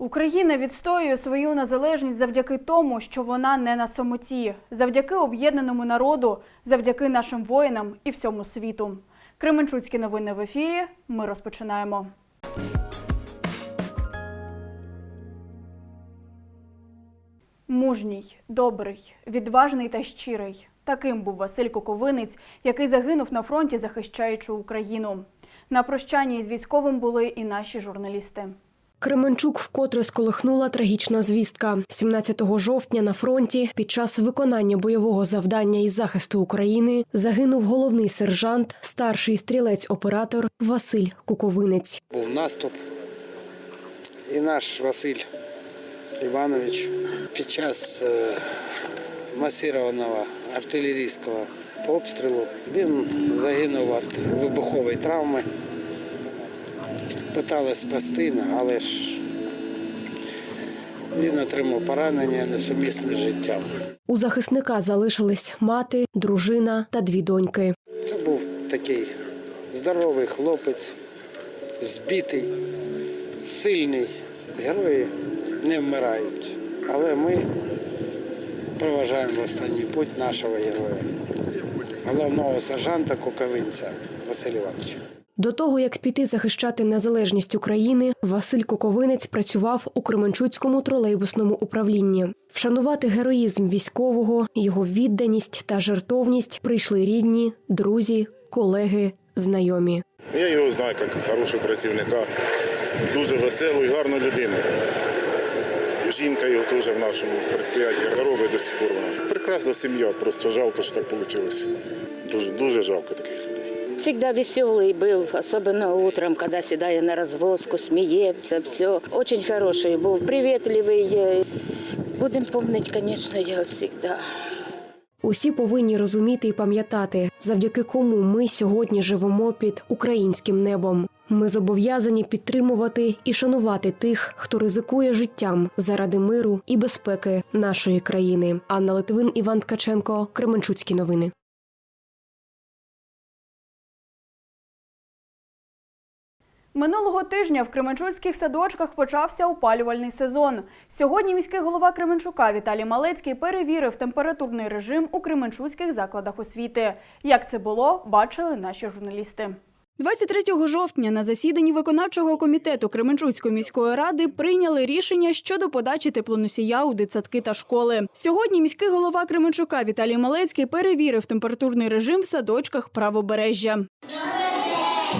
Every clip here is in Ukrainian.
Україна відстоює свою незалежність завдяки тому, що вона не на самоті, завдяки об'єднаному народу, завдяки нашим воїнам і всьому світу. Кременчуцькі новини в ефірі. Ми розпочинаємо. Мужній, добрий, відважний та щирий. Таким був Василь Коковинець, який загинув на фронті, захищаючи Україну. На прощанні із військовим були і наші журналісти. Кременчук вкотре сколихнула трагічна звістка. 17 жовтня на фронті під час виконання бойового завдання із захисту України загинув головний сержант, старший стрілець-оператор Василь Куковинець. Був наступ, і наш Василь Іванович під час е, масированого артилерійського обстрілу він загинув від вибухової травми. Питали спасти, але ж він отримав поранення несумісне з життям. У захисника залишились мати, дружина та дві доньки. Це був такий здоровий хлопець, збитий, сильний. Герої не вмирають. Але ми проважаємо в останній путь нашого героя, головного сержанта Куковинця Василя Івановича. До того як піти захищати незалежність України, Василь Коковинець працював у Кременчуцькому тролейбусному управлінні. Вшанувати героїзм військового, його відданість та жертовність прийшли рідні, друзі, колеги, знайомі. Я його знаю як хорошого працівника, дуже веселу і гарну людину. Жінка його теж в нашому підприємстві робить до сих пор. Прекрасна сім'я, просто жалко, що так вийшло. Дуже, дуже жалко таких Всегда веселый был, особенно утром, когда седая на развозку, смеется, все. Очень хороший был, приветливый. э. Будем помнить, конечно, его всегда. Усі повинні розуміти і пам'ятати, завдяки кому ми сьогодні живемо під українським небом. Ми зобов'язані підтримувати і шанувати тих, хто ризикує життям заради миру і безпеки нашої країни. Анна Литвин, Іван Ткаченко, Кременчуцькі новини. Минулого тижня в Кременчуцьких садочках почався опалювальний сезон. Сьогодні міський голова Кременчука Віталій Малецький перевірив температурний режим у Кременчуцьких закладах освіти. Як це було, бачили наші журналісти. 23 жовтня на засіданні виконавчого комітету Кременчуцької міської ради прийняли рішення щодо подачі теплоносія у дитсадки та школи. Сьогодні міський голова Кременчука Віталій Малецький перевірив температурний режим в садочках правобережжя.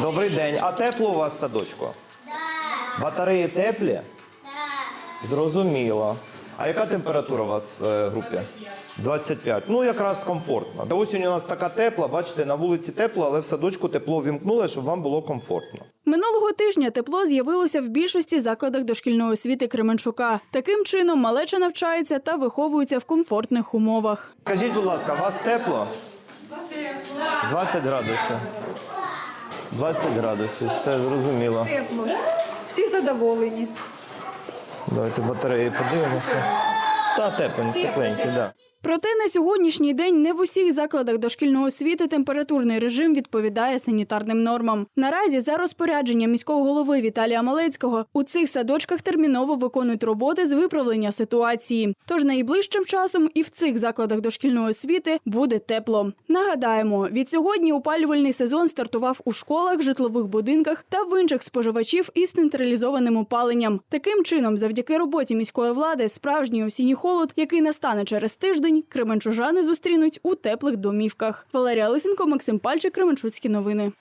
Добрий день. А тепло у вас в садочку? Так. Батареї теплі? Так. Зрозуміло. А яка температура у вас в е, групі? 25. Ну, якраз комфортно. Осінь у нас така тепла, бачите, на вулиці тепло, але в садочку тепло вімкнули, щоб вам було комфортно. Минулого тижня тепло з'явилося в більшості закладах дошкільної освіти Кременчука. Таким чином, малеча навчається та виховується в комфортних умовах. Скажіть, будь ласка, у вас тепло? 20 градусів. 20 градусів, все зрозуміло. тепло. Всі задоволені. Давайте батареї подивимося. Та тепленькі, тепленькі, так. Да. Проте на сьогоднішній день не в усіх закладах дошкільної освіти температурний режим відповідає санітарним нормам. Наразі, за розпорядженням міського голови Віталія Малецького, у цих садочках терміново виконують роботи з виправлення ситуації. Тож найближчим часом і в цих закладах дошкільної освіти буде тепло. Нагадаємо, від сьогодні опалювальний сезон стартував у школах, житлових будинках та в інших споживачів із централізованим опаленням. Таким чином, завдяки роботі міської влади, справжній осінній холод, який настане через тиждень, кременчужани зустрінуть у теплих домівках. Валерія Лисенко, Максим Пальчик, Кременчуцькі новини.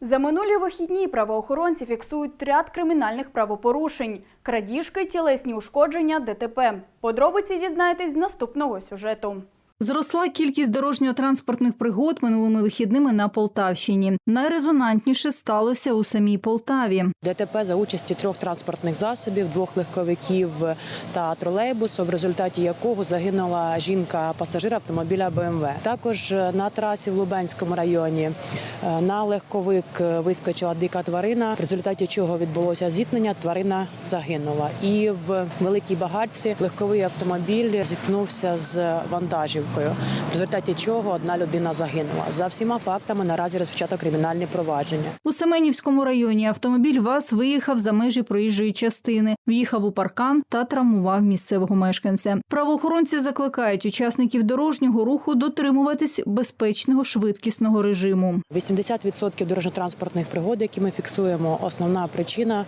За минулі вихідні правоохоронці фіксують ряд кримінальних правопорушень: крадіжки, тілесні ушкодження, ДТП. Подробиці дізнаєтесь з наступного сюжету. Зросла кількість дорожньо-транспортних пригод минулими вихідними на Полтавщині. Найрезонантніше сталося у самій Полтаві. ДТП за участі трьох транспортних засобів, двох легковиків та тролейбусу, в результаті якого загинула жінка-пасажир автомобіля БМВ. Також на трасі в Лубенському районі е, на легковик вискочила дика тварина, в результаті чого відбулося зіткнення. Тварина загинула. І в великій багатці легковий автомобіль зіткнувся з вантажівкою. Автівкою, в результаті чого одна людина загинула. За всіма фактами наразі розпочато кримінальні провадження. У Семенівському районі автомобіль ВАЗ виїхав за межі проїжджої частини, в'їхав у паркан та травмував місцевого мешканця. Правоохоронці закликають учасників дорожнього руху дотримуватись безпечного швидкісного режиму. 80% дорожньо-транспортних пригод, які ми фіксуємо, основна причина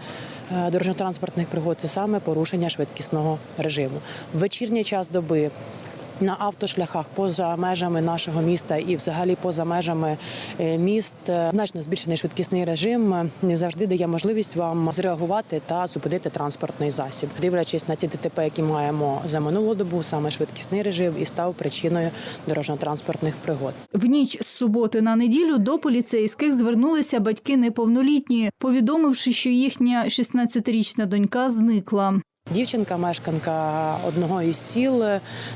е, дорожньо-транспортних пригод це саме порушення швидкісного режиму. В вечірній час доби. На автошляхах поза межами нашого міста і взагалі поза межами е, міст е, значно збільшений швидкісний режим е, не завжди дає можливість вам зреагувати та зупинити транспортний засіб. Дивлячись на ці ДТП, які маємо за минулу добу, саме швидкісний режим і став причиною дорожньо-транспортних пригод. В ніч з суботи на неділю до поліцейських звернулися батьки неповнолітні, повідомивши, що їхня 16-річна донька зникла. Дівчинка, мешканка одного із сіл,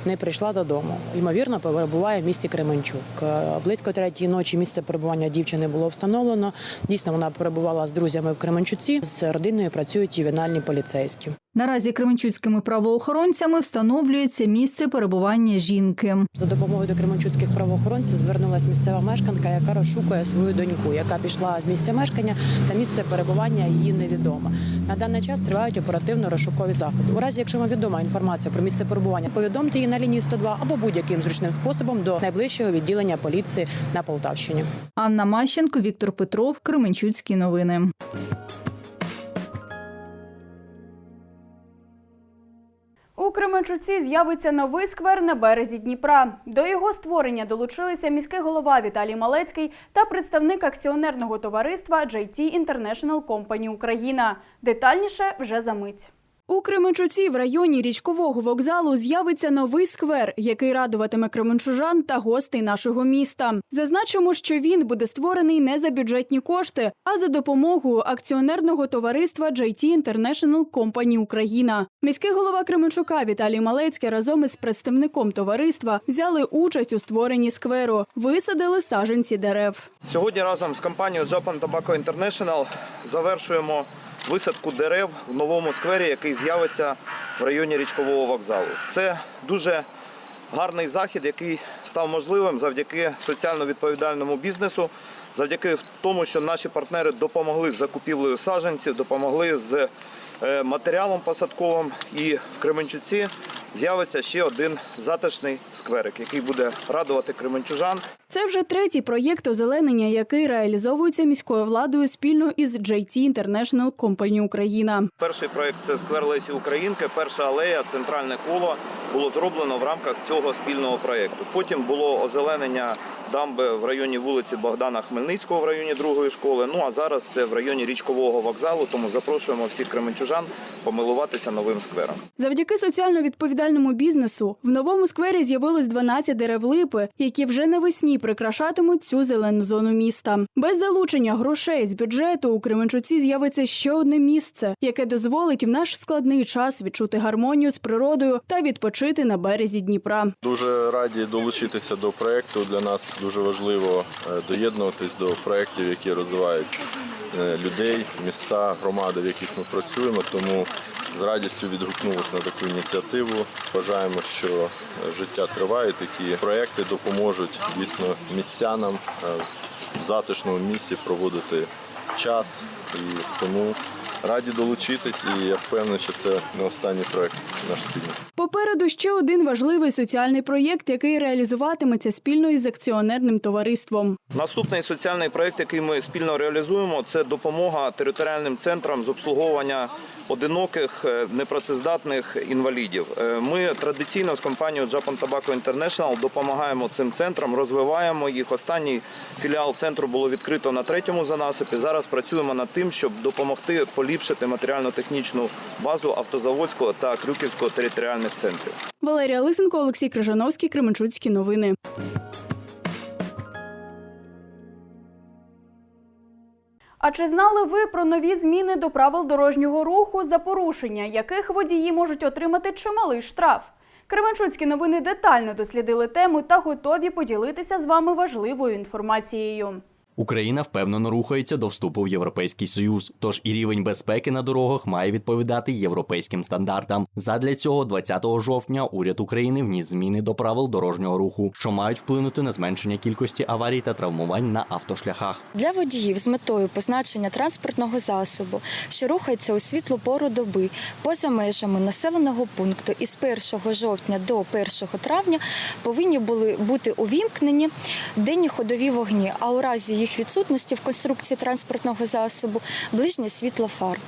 не прийшла додому. Ймовірно, перебуває в місті Кременчук. Е, Близько третьої ночі місце перебування дівчини було встановлено. Дійсно, вона перебувала з друзями в Кременчуці. З родиною працюють ювенальні поліцейські. Наразі кременчуцькими правоохоронцями встановлюється місце перебування жінки. За допомогою до кременчуцьких правоохоронців звернулася місцева мешканка, яка розшукує свою доньку, яка пішла з місця мешкання та місце перебування її невідомо. На даний час тривають оперативно-розшукові заходи. У разі, якщо вам відома інформація про місце перебування, повідомте її на лінії 102 або будь-яким зручним способом до найближчого відділення поліції на Полтавщині. Анна Мащенко, Віктор Петров, Кременчуцькі новини. У Кременчуці з'явиться новий сквер на березі Дніпра. До його створення долучилися міський голова Віталій Малецький та представник акціонерного товариства JT International Company Україна. Детальніше вже за мить. У Кременчуці в районі річкового вокзалу з'явиться новий сквер, який радуватиме кременчужан та гостей нашого міста. Зазначимо, що він буде створений не за бюджетні кошти, а за допомогою акціонерного товариства JT International Company Україна. Міський голова Кременчука Віталій Малецький разом із представником товариства взяли участь у створенні скверу, висадили саженці дерев. Сьогодні разом з компанією Japan Tobacco International завершуємо висадку дерев в новому сквері, який з'явиться в районі річкового вокзалу. Це дуже гарний захід, який став можливим завдяки соціально відповідальному бізнесу, завдяки тому, що наші партнери допомогли з закупівлею саджанців, допомогли з е, матеріалом посадковим. І в Кременчуці з'явиться ще один затишний скверик, який буде радувати кременчужан. Це вже третій проєкт озеленення, який реалізовується міською владою спільно із JT International Company Україна. Перший проект це сквер Лесі Українки. Перша алея, центральне коло було зроблено в рамках цього спільного проєкту. Потім було озеленення дамби в районі вулиці Богдана Хмельницького в районі другої школи. Ну а зараз це в районі річкового вокзалу. Тому запрошуємо всіх кременчужан помилуватися новим сквером. Завдяки соціально відповідальному бізнесу в новому сквері з'явилось 12 дерев липи, які вже навесні прикрашатимуть цю зелену зону міста. Без залучення грошей з бюджету у Кременчуці з'явиться ще одне місце, яке дозволить в наш складний час відчути гармонію з природою та відпочити на березі Дніпра. Дуже раді долучитися до проєкту. Для нас дуже важливо е, доєднуватись до проєктів, які розвивають е, людей, міста, громади, в яких ми працюємо. Тому з радістю відгукнулися на таку ініціативу. Вважаємо, що е, життя триває. Такі проєкти допоможуть дійсно містянам е, в затишному місці проводити час. І тому раді долучитись, і я впевнений, що це не останній проєкт наш спільний. Попереду ще один важливий соціальний проєкт, який реалізуватиметься спільно із акціонерним товариством. Наступний соціальний проєкт, який ми спільно реалізуємо, це допомога територіальним центрам з обслуговування одиноких е, непрацездатних інвалідів. Е, Ми традиційно з компанією Japan Tobacco International допомагаємо цим центрам, розвиваємо їх. Останній філіал центру було відкрито на третьому занасипі. Зараз працюємо над тим, щоб допомогти поліпшити матеріально-технічну базу автозаводського та крюківського територіальних центрів. Валерія Лисенко, Олексій Крижановський, Кременчуцькі новини. А чи знали ви про нові зміни до правил дорожнього руху, за порушення яких водії можуть отримати чималий штраф? Кременчуцькі новини детально дослідили тему та готові поділитися з вами важливою інформацією. Україна впевнено рухається до вступу в Європейський Союз, тож і рівень безпеки на дорогах має відповідати європейським стандартам. Задля цього 20 жовтня уряд України вніс зміни до правил дорожнього руху, що мають вплинути на зменшення кількості аварій та травмувань на автошляхах. Для водіїв з метою позначення транспортного засобу, що рухається у світлу пору доби поза межами населеного пункту із 1 жовтня до 1 травня повинні були бути увімкнені денні ходові вогні, а у разі їх відсутності в конструкції транспортного засобу ближнє світло фар.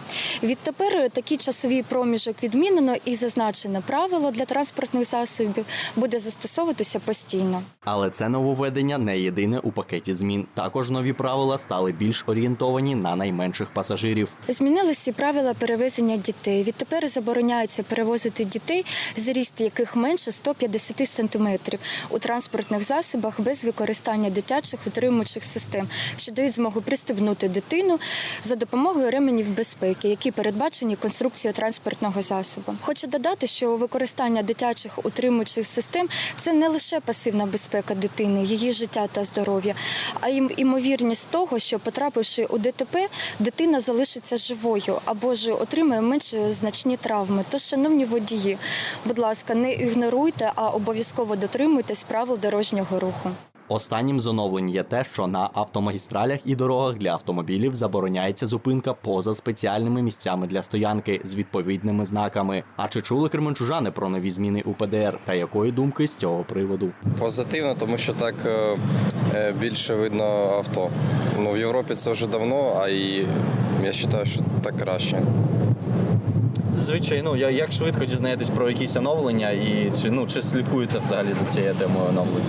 Відтепер такий часовий проміжок відмінено і зазначене правило для транспортних засобів буде застосовуватися постійно. Але це нововведення не єдине у пакеті змін. Також нові правила стали більш орієнтовані на найменших пасажирів. Змінилися і правила перевезення дітей. Відтепер забороняється перевозити дітей, зріст яких менше 150 сантиметрів у транспортних засобах без використання дитячих утримуючих систем, що дають змогу пристебнути дитину за допомогою ременів безпеки, які передбачені конструкцією транспортного засобу. Хочу додати, що використання дитячих утримуючих систем це не лише пасивна безпека дитини, її життя та здоров'я, а й імовірність того, що потрапивши у ДТП, дитина залишиться живою або ж отримає менш значні травми. Тож, шановні водії, будь ласка, не ігноруйте, а обов'язково дотримуйтесь правил дорожнього руху. Останнім з оновлень є те, що на автомагістралях і дорогах для автомобілів забороняється зупинка поза спеціальними місцями для стоянки з відповідними знаками. А чи чули кременчужани про нові зміни у ПДР та якої думки з цього приводу? Позитивно, тому що так е, е, більше видно авто. Ну, в Європі це вже давно, а і я вважаю, що так краще. Звичайно, ну, я- як швидко дізнаєтесь про якісь оновлення і чи ну чи слідкуєте взагалі за цією темою оновлень?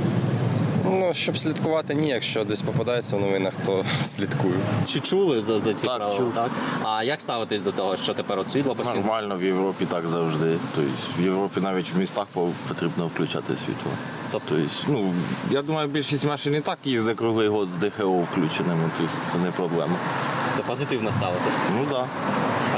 Ну, щоб слідкувати, ні, якщо десь попадається в новинах, то слідкую. Чи чули за, за ці Так, правила? чув. Так. А як ставитесь до того, що тепер от світло постійно? Нормально в Європі так завжди. Тобто в Європі навіть в містах потрібно включати світло. Тобто, ну я думаю, більшість машин і так їздить круглий год з ДХО включеними, тобто це не проблема. То позитивно ставитесь. Ну так. Да.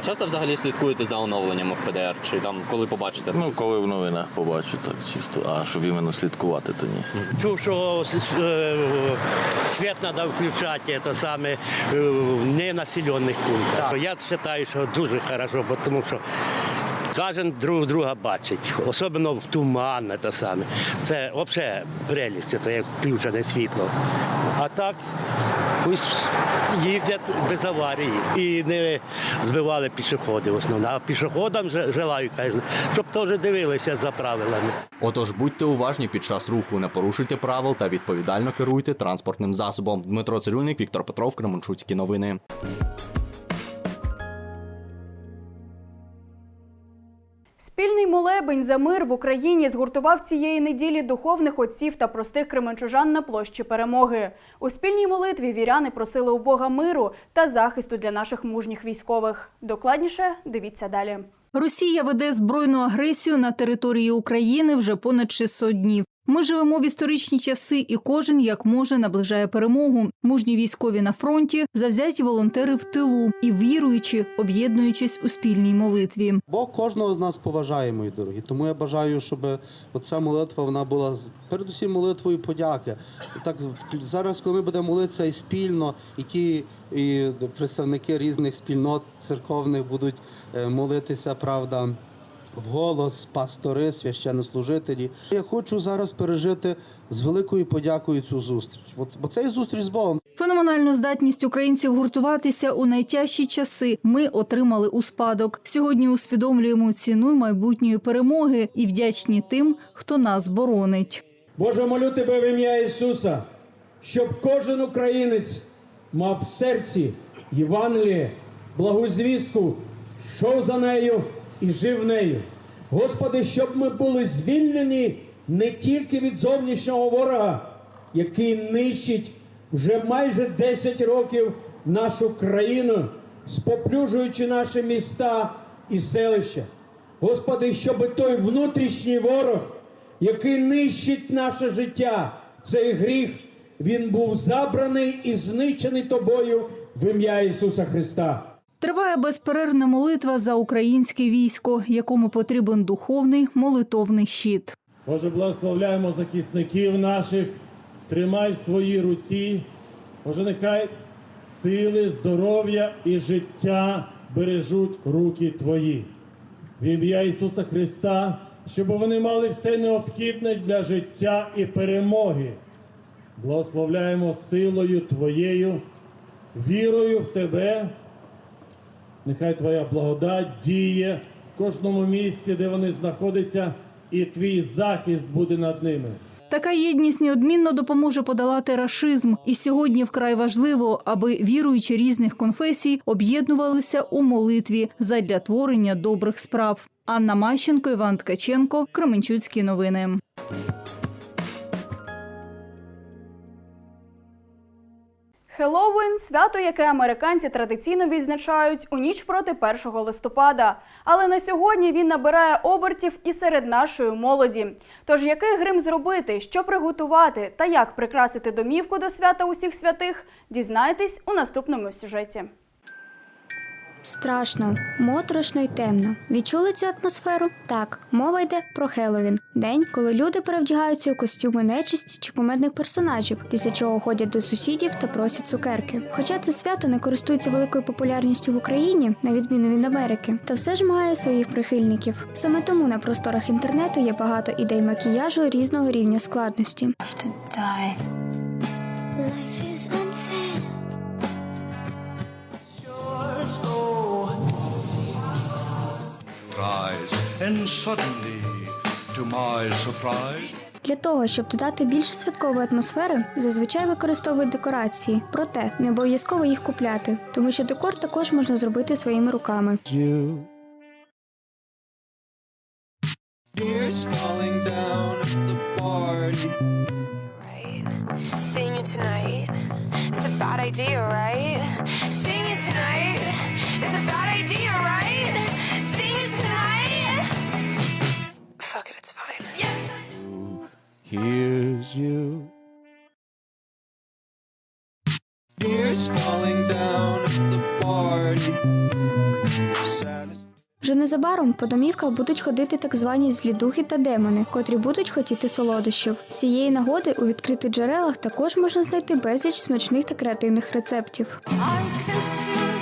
Часто взагалі слідкуєте за оновленнями в ПДР? Чи там коли побачите? Ну, коли в новинах побачу, так чисто. А щоб іменно слідкувати, то ні. Чув, що с- е, світ треба включати це саме е, в ненаселених пунктах. Я вважаю, що дуже бо тому що кожен друг друга бачить, особливо в туман це саме. Це взагалі прелість, це як включене світло. А так пусть їздять без аварії і не збивали пішоходи в основному. А пішоходам же- желаю, конечно, щоб теж дивилися за правилами. Отож, будьте уважні під час руху, не порушуйте правил та відповідально керуйте транспортним засобом. Дмитро Цирюльник, Віктор Петров, Кременчуцькі новини. Спільний молебень за мир в Україні згуртував цієї неділі духовних отців та простих кременчужан на площі перемоги. У спільній молитві віряни просили у Бога миру та захисту для наших мужніх військових. Докладніше дивіться далі. Росія веде збройну агресію на території України вже понад 600 днів. Ми живемо в історичні часи, і кожен як може наближає перемогу. Мужні військові на фронті, завзяті волонтери в тилу і віруючи, об'єднуючись у спільній молитві. Бог кожного з нас поважає, мої дорогі. Тому я бажаю, щоб оця молитва вона була передусім молитвою подяки. І так зараз, коли ми будемо молитися і спільно, і ті і представники різних спільнот церковних будуть е, молитися, правда. Вголос, пастори, священнослужителі. Я хочу зараз пережити з великою подякою цю зустріч. От, бо це і зустріч з Богом. Феноменальну здатність українців гуртуватися у найтяжчі часи ми отримали у спадок. Сьогодні усвідомлюємо ціну майбутньої перемоги і вдячні тим, хто нас боронить. Боже, молю тебе в ім'я Ісуса, щоб кожен українець мав в серці Євангеліє, благу звістку, йшов за нею і жив нею. Господи, щоб ми були звільнені не тільки від зовнішнього ворога, який нищить вже майже 10 років нашу країну, споплюжуючи наші міста і селища. Господи, щоб той внутрішній ворог, який нищить наше життя, цей гріх, він був забраний і знищений тобою в ім'я Ісуса Христа. Триває безперервна молитва за українське військо, якому потрібен духовний молитовний щит. Боже, благословляємо захисників наших, тримай в своїй руці Може, нехай сили, здоров'я і життя бережуть руки твої. В ім'я Ісуса Христа, щоб вони мали все необхідне для життя і перемоги. Благословляємо силою Твоєю, вірою в Тебе. Нехай Твоя благодать діє в кожному місці, де вони знаходяться, і твій захист буде над ними. Така єдність неодмінно допоможе подолати рашизм. І сьогодні вкрай важливо, аби віруючі різних конфесій об'єднувалися у молитві задля творення добрих справ. Анна Мащенко, Іван Ткаченко, Кременчуцькі новини. Хеллоуін – свято, яке американці традиційно відзначають у ніч проти 1 листопада. Але на сьогодні він набирає обертів і серед нашої молоді. Тож який грим зробити, що приготувати та як прикрасити домівку до свята усіх святих, дізнайтесь у наступному сюжеті. Страшно, моторошно й темно. Відчули цю атмосферу? Так, мова йде про Хеллоуін. День, коли люди перевдягаються у костюми нечисті чи кумедних персонажів, після чого ходять до сусідів та просять цукерки. Хоча це свято не користується великою популярністю в Україні, на відміну від Америки, та все ж має своїх прихильників. Саме тому на просторах інтернету є багато ідей макіяжу різного рівня складності. Rise, and suddenly, to my surprise, Для того, щоб додати більш святкової атмосфери, зазвичай використовують декорації, проте не обов'язково їх купляти, тому що декор також можна зробити своїми руками. Seeing you tonight, it's a bad idea, right? Seeing you tonight, it's a bad idea, right? Fuck it, it's fine. Yes. Here's you. Tears falling down at the party. Saddest Вже незабаром по домівках будуть ходити так звані злі духи та демони, котрі будуть хотіти солодощів. З цієї нагоди у відкритих джерелах також можна знайти безліч смачних та креативних рецептів. I kiss you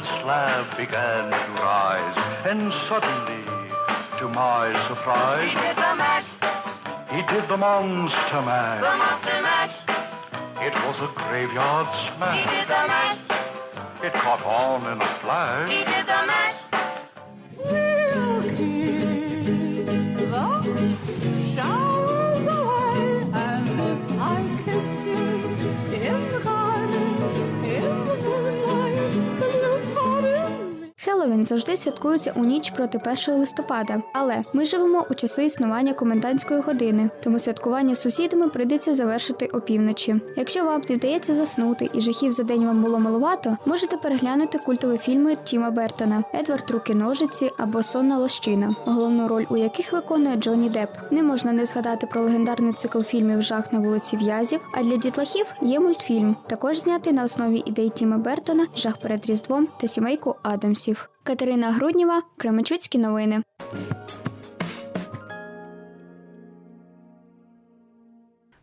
his slab began to rise, and suddenly, to my surprise, He did the mash, he did the monster mash. the monster mash. It was a graveyard smash. He did the mash, It caught on in a flash. he did the mash. Хеллоуін завжди святкується у ніч проти 1 листопада, але ми живемо у часи існування комендантської години, тому святкування з сусідами прийдеться завершити опівночі. Якщо вам не вдається заснути і жахів за день вам було малувато, можете переглянути культові фільми Тіма Бертона Едвард Руки ножиці або Сонна лощина, головну роль у яких виконує Джонні Депп. Не можна не згадати про легендарний цикл фільмів Жах на вулиці В'язів. А для дітлахів є мультфільм, також знятий на основі ідей Тіма Бертона, Жах перед Різдвом та сімейку Адамсів. Катерина Груднєва, Кременчуцькі новини.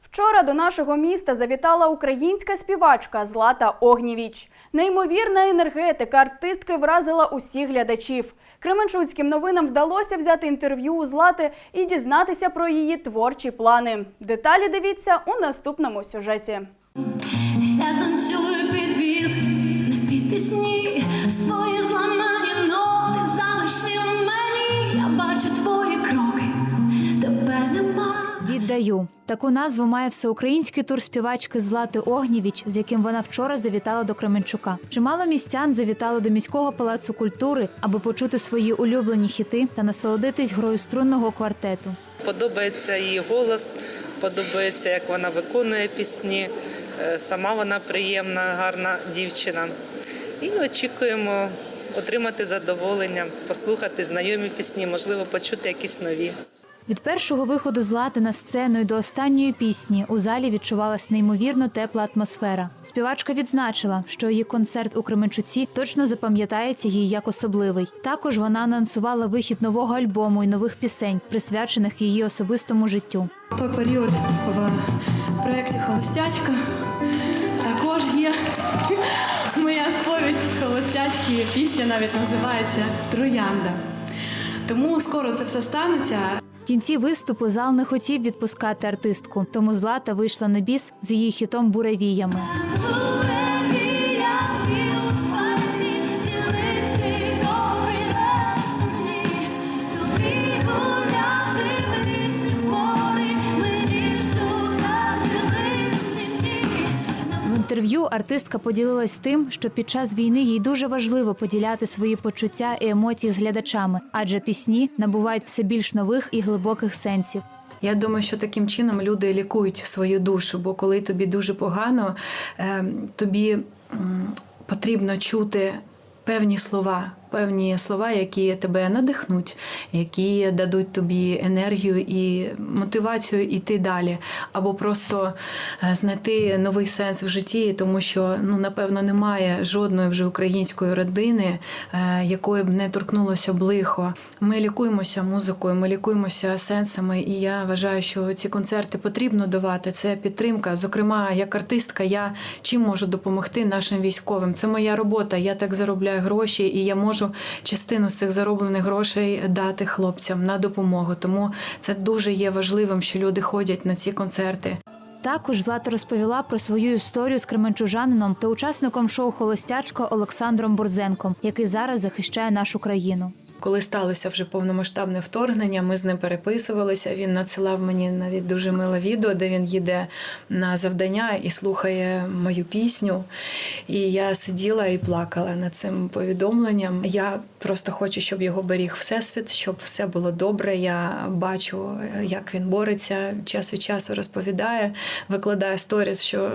Вчора до нашого міста завітала українська співачка Злата Огнєвіч. Неймовірна енергетика артистки вразила усіх глядачів. Кременчуцьким новинам вдалося взяти інтерв'ю у Злати і дізнатися про її творчі плани. Деталі дивіться у наступному сюжеті. Я танцюю під віск, під пісні, свої зламані Віддаю таку назву має всеукраїнський тур співачки Злати Огнєвіч, з яким вона вчора завітала до Кременчука. Чимало містян завітало до міського палацу культури, аби почути свої улюблені хіти та насолодитись грою струнного квартету. Подобається її голос, подобається, як вона виконує пісні. Е, Сама вона приємна, гарна дівчина. І очікуємо отримати задоволення, послухати знайомі пісні, можливо, почути якісь нові. Від першого виходу злати на сцену і до останньої пісні у залі відчувалась неймовірно тепла атмосфера. Співачка відзначила, що її концерт у Кременчуці точно запам'ятається їй як особливий. Також вона анонсувала вихід нового альбому і нових пісень, присвячених її особистому життю. Той період в проєкті Холостячка також є моя сповідь холостячки. Пісня навіть називається Троянда. Тому скоро це все станеться. Кінці виступу зал не хотів відпускати артистку, тому Злата вийшла на біс з її хітом буревіями. Інтерв'ю артистка поділилась тим, що під час війни їй дуже важливо поділяти свої почуття і емоції з глядачами, адже пісні набувають все більш нових і глибоких сенсів. Я думаю, що таким чином люди лікують свою душу, бо коли тобі дуже погано, е, тобі потрібно чути певні слова, певні слова, які тебе надихнуть, які дадуть тобі енергію і мотивацію йти далі, або просто е, знайти новий сенс в житті, тому що ну напевно немає жодної вже української родини, е, якої б не торкнулося б лихо. Ми лікуємося музикою, ми лікуємося сенсами, і я вважаю, що ці концерти потрібно давати. Це підтримка. Зокрема, як артистка, я чим можу допомогти нашим військовим. Це моя робота. Я так заробляю гроші, і я можу частину з цих зароблених грошей дати хлопцям на допомогу. Тому це дуже є важливим, що люди ходять на ці концерти. Також Злата розповіла про свою історію з кременчужанином та учасником шоу Холостячко Олександром Борзенком, який зараз захищає нашу країну. Коли сталося вже повномасштабне вторгнення, ми з ним переписувалися. Він надсилав мені навіть дуже миле відео, де він їде на завдання і слухає мою пісню. І я сиділа і плакала над цим повідомленням. Я просто хочу, щоб його беріг всесвіт, щоб все було добре. Я бачу, як він бореться, час від часу розповідає, викладає сторіс, що.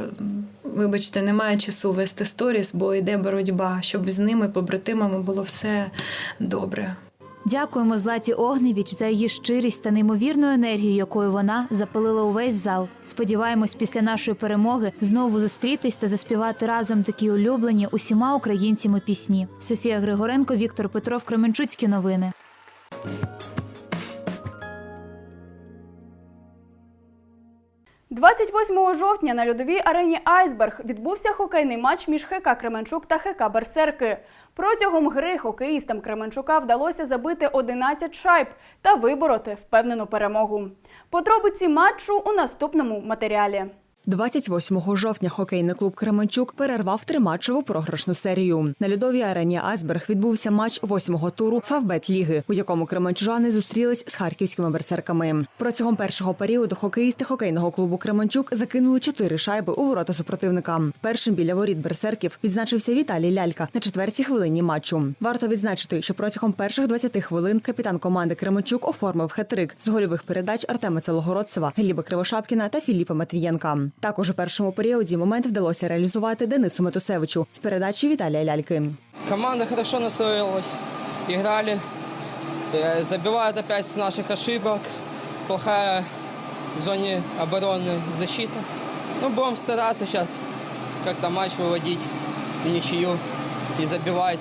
Вибачте, немає часу вести сторіс, бо йде боротьба, щоб з ними, побратимами, було все добре. Дякуємо Златі Огневіч за її щирість та неймовірну енергію, якою вона запалила увесь зал. Сподіваємось, після нашої перемоги знову зустрітись та заспівати разом такі улюблені усіма українцями пісні. Софія Григоренко, Віктор Петров, Кременчуцькі новини. – 28 жовтня на льодовій арені Айсберг відбувся хокейний матч між ХК Кременчук та ХК Берсерки. Протягом гри хокеїстам Кременчука вдалося забити 11 шайб та вибороти впевнену перемогу. Подробиці матчу у наступному матеріалі. 28 жовтня хокейний клуб Кременчук перервав триматчеву програшну серію. На льодовій арені Айсберг відбувся матч восьмого туру Фавбет ліги, у якому кременчужани зустрілись з харківськими берсерками. Протягом першого періоду хокеїсти хокейного клубу Кременчук закинули чотири шайби у ворота супротивника. Першим біля воріт берсерків відзначився Віталій Лялька на четвертій хвилині матчу. Варто відзначити, що протягом перших 20 хвилин капітан команди Кременчук оформив хет-трик з гольових передач Артема Целогородцева, Гліба Кривошапкіна та Філіпа Матвієнка. Також у першому періоді момент вдалося реалізувати Денису Метусевичу з передачі Віталія Ляльки. Команда хорошо настроилась, играли, э, забивают опять с наших ошибок, плохая в зоне обороны защита. Ну, будем стараться сейчас как-то матч выводить в ничью і забивати,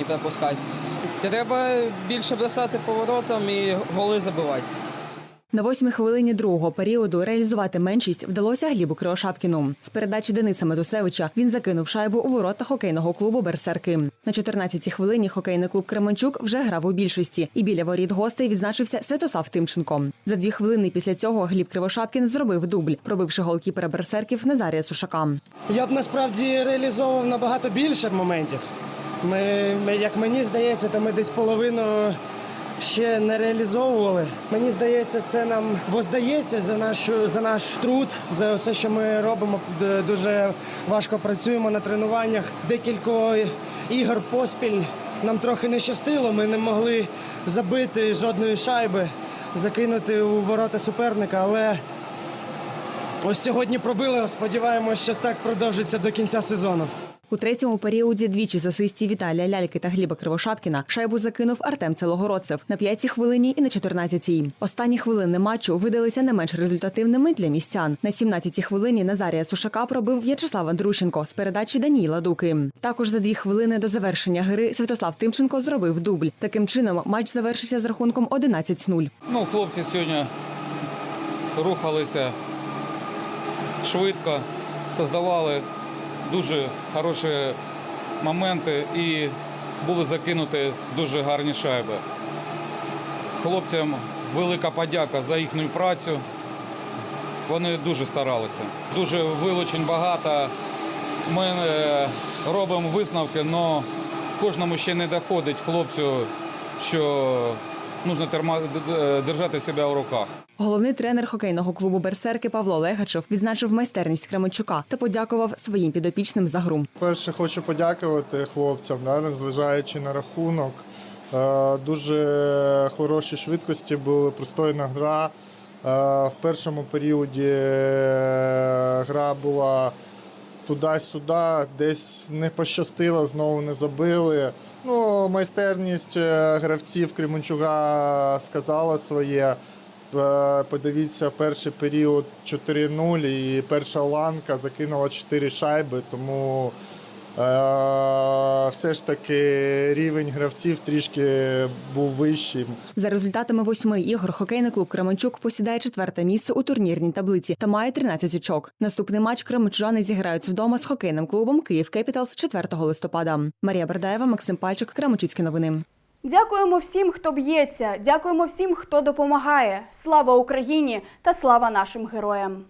і пропускати. Треба більше бросати поворотом і голи забивати. На восьмій хвилині другого періоду реалізувати меншість вдалося Глібу Кривошапкіну. З передачі Дениса Медусевича він закинув шайбу у ворота хокейного клубу Берсерки. На 14-й хвилині хокейний клуб Кременчук вже грав у більшості, і біля воріт гостей відзначився Святослав Тимченко. За дві хвилини після цього Гліб Кривошапкін зробив дубль, пробивши голкіпера Берсерків Назарія Сушака. Я б насправді реалізовував набагато більше моментів. Ми, як мені здається, то ми десь половину ще не реалізовували. Мені здається, це нам воздається за нашу за наш труд, за все, що ми робимо. Дуже важко працюємо на тренуваннях. Декілька ігор поспіль нам трохи не щастило. Ми не могли забити жодної шайби, закинути у ворота суперника, але. Ось сьогодні пробили. Сподіваємося, що так продовжиться до кінця сезону. У третьому періоді двічі з асистів Віталія Ляльки та Гліба Кривошапкіна шайбу закинув Артем Целогородцев на п'ятій хвилині і на 14-й. Останні хвилини матчу видалися не менш результативними для містян. На 17-й хвилині Назарія Сушака пробив В'ячеслав Андрущенко з передачі Даніїла Дуки. Також за дві хвилини до завершення гри Святослав Тимченко зробив дубль. Таким чином матч завершився з рахунком 11-0. Ну, хлопці сьогодні рухалися швидко, создавали дуже хороші моменти і були закинуті дуже гарні шайби. Хлопцям велика подяка за їхню працю. Вони дуже старалися. Дуже вилучень багато. Ми е, робимо висновки, але кожному ще не доходить хлопцю, що потрібно держати себе в руках. Головний тренер хокейного клубу Берсерки Павло Легачев відзначив майстерність Кременчука та подякував своїм підопічним за гру. Перше хочу подякувати хлопцям, да, незважаючи на рахунок. Е, Дуже хороші швидкості були, пристойна гра. Е, В першому періоді е, гра була туди-сюди, десь не пощастило, знову не забили. Ну, майстерність е, гравців Кременчуга сказала своє. Е, Подивіться, перший період 4-0 і перша ланка закинула 4 шайби, тому все ж таки рівень гравців трішки був вищим. За результатами восьми ігор хокейний клуб Кременчук посідає четверте місце у турнірній таблиці та має 13 очок. Наступний матч кременчужани зіграють вдома з хокейним клубом Київ Кепіталс 4 листопада. Марія Бердаєва, Максим Пальчик, Кременчуцькі новини. Дякуємо всім, хто б'ється. Дякуємо всім, хто допомагає. Слава Україні та слава нашим героям.